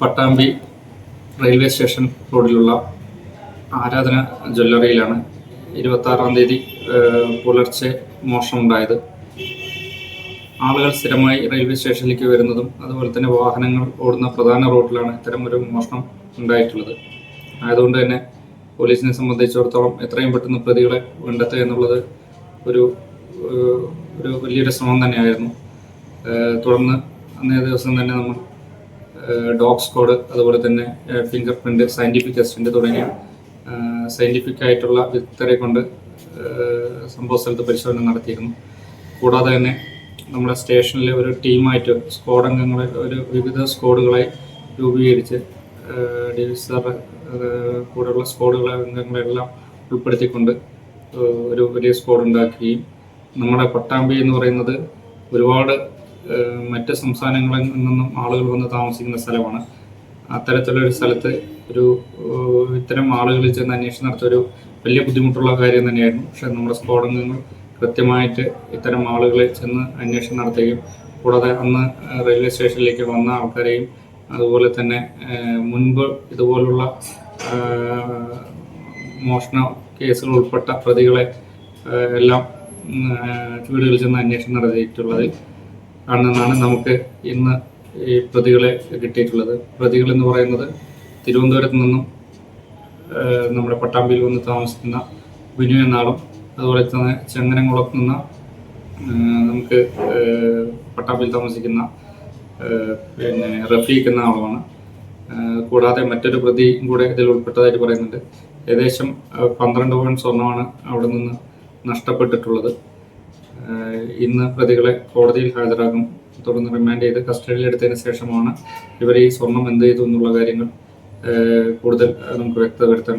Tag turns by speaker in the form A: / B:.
A: Pattambi railway station റോഡിലുള്ള ആരാധന ജ്വല്ലറിയിലാണ് ഇരുപത്തി ആറാം തീയതി പുലർച്ചെ മോഷണമുണ്ടായത്. ആളുകൾ സ്ഥിരമായി റെയിൽവേ സ്റ്റേഷനിലേക്ക് വരുന്നതും അതുപോലെ തന്നെ വാഹനങ്ങൾ ഓടുന്ന പ്രധാന റോഡിലാണ് ഇത്തരം ഒരു മോഷണം ഉണ്ടായിട്ടുള്ളത്. ആയതുകൊണ്ട് തന്നെ പോലീസിനെ സംബന്ധിച്ചിടത്തോളം എത്രയും പെട്ടെന്ന് പ്രതികളെ കണ്ടെത്തുക എന്നുള്ളത് ഒരു ഒരു വലിയൊരു ശ്രമം തന്നെയായിരുന്നു. തുടർന്ന് അന്നേ ദിവസം തന്നെ നമ്മൾ ഡോഗ് സ്കോഡ് അതുപോലെ തന്നെ ഫിംഗർ പ്രിന്റ് സയന്റിഫിക് അസിസ്റ്റന്റ് തുടങ്ങിയ സയന്റിഫിക് ആയിട്ടുള്ള വിദഗ്ധരെ കൊണ്ട് സംഭവ സ്ഥലത്ത് പരിശോധന നടത്തിയിരുന്നു. കൂടാതെ തന്നെ നമ്മുടെ സ്റ്റേഷനിലെ ഒരു ടീമായിട്ട് സ്ക്വാഡ് അംഗങ്ങളെ ഒരു വിവിധ സ്ക്വാഡുകളെ രൂപീകരിച്ച് ഡി വി സാർ കൂടെയുള്ള സ്ക്വാഡുകളെ അംഗങ്ങളെല്ലാം ഉൾപ്പെടുത്തിക്കൊണ്ട് ഒരു വലിയ സ്ക്വാഡ് ഉണ്ടാക്കുകയും നമ്മുടെ പട്ടാമ്പി എന്ന് പറയുന്നത് ഒരുപാട് മറ്റ് സംസ്ഥാനങ്ങളിൽ നിന്നും ആളുകൾ വന്ന് താമസിക്കുന്ന സ്ഥലമാണ്. അത്തരത്തിലൊരു സ്ഥലത്ത് ഒരു ഇത്തരം ആളുകളിൽ ചെന്ന് അന്വേഷണം നടത്തൊരു വലിയ ബുദ്ധിമുട്ടുള്ള കാര്യം തന്നെയായിരുന്നു. പക്ഷെ നമ്മുടെ സ്ക്വാഡ് അംഗങ്ങൾ കൃത്യമായിട്ട് ഇത്തരം ആളുകളെ ചെന്ന് അന്വേഷണം നടത്തുകയും കൂടാതെ അന്ന് റെയിൽവേ സ്റ്റേഷനിലേക്ക് വന്ന ആൾക്കാരെയും അതുപോലെ തന്നെ മുൻപ് ഇതുപോലുള്ള മോഷണ കേസുകൾ ഉൾപ്പെട്ട പ്രതികളെ എല്ലാം വീടുകളിൽ ചെന്ന് അന്വേഷണം നടത്തിയിട്ടുള്ളത് ആണെന്നാണ് നമുക്ക് ഇന്ന് ഈ പ്രതികളെ കിട്ടിയിട്ടുള്ളത്. പ്രതികൾ എന്ന് പറയുന്നത് തിരുവനന്തപുരത്ത് നിന്നും നമ്മുടെ പട്ടാമ്പിയിൽ വന്ന് താമസിക്കുന്ന ബിനു എന്നാളും അതുപോലെ തന്നെ ചെങ്ങനംകുളത്ത് നിന്ന് നമുക്ക് പട്ടാമ്പിയിൽ താമസിക്കുന്ന പിന്നെ റഫീഖ് എന്ന ആളുമാണ് കൂടാതെ മറ്റൊരു പ്രതിയും കൂടെ ഇതിൽ ഉൾപ്പെട്ടതായിട്ട് പറയുന്നുണ്ട്. ഏകദേശം പന്ത്രണ്ട് പവൻ സ്വർണമാണ് അവിടെ നിന്ന് നഷ്ടപ്പെട്ടിട്ടുള്ളത്. ഇന്ന് പ്രതികളെ കോടതിയിൽ ഹാജരാകും തുടർന്ന് റിമാൻഡ് ചെയ്ത് കസ്റ്റഡിയിൽ എടുത്തതിന് ശേഷമാണ് ഇവർ ഈ സ്വർണം എന്ത് ചെയ്തു എന്നുള്ള കാര്യങ്ങൾ കൂടുതൽ നമുക്ക് വ്യക്തത വരുത്താൻ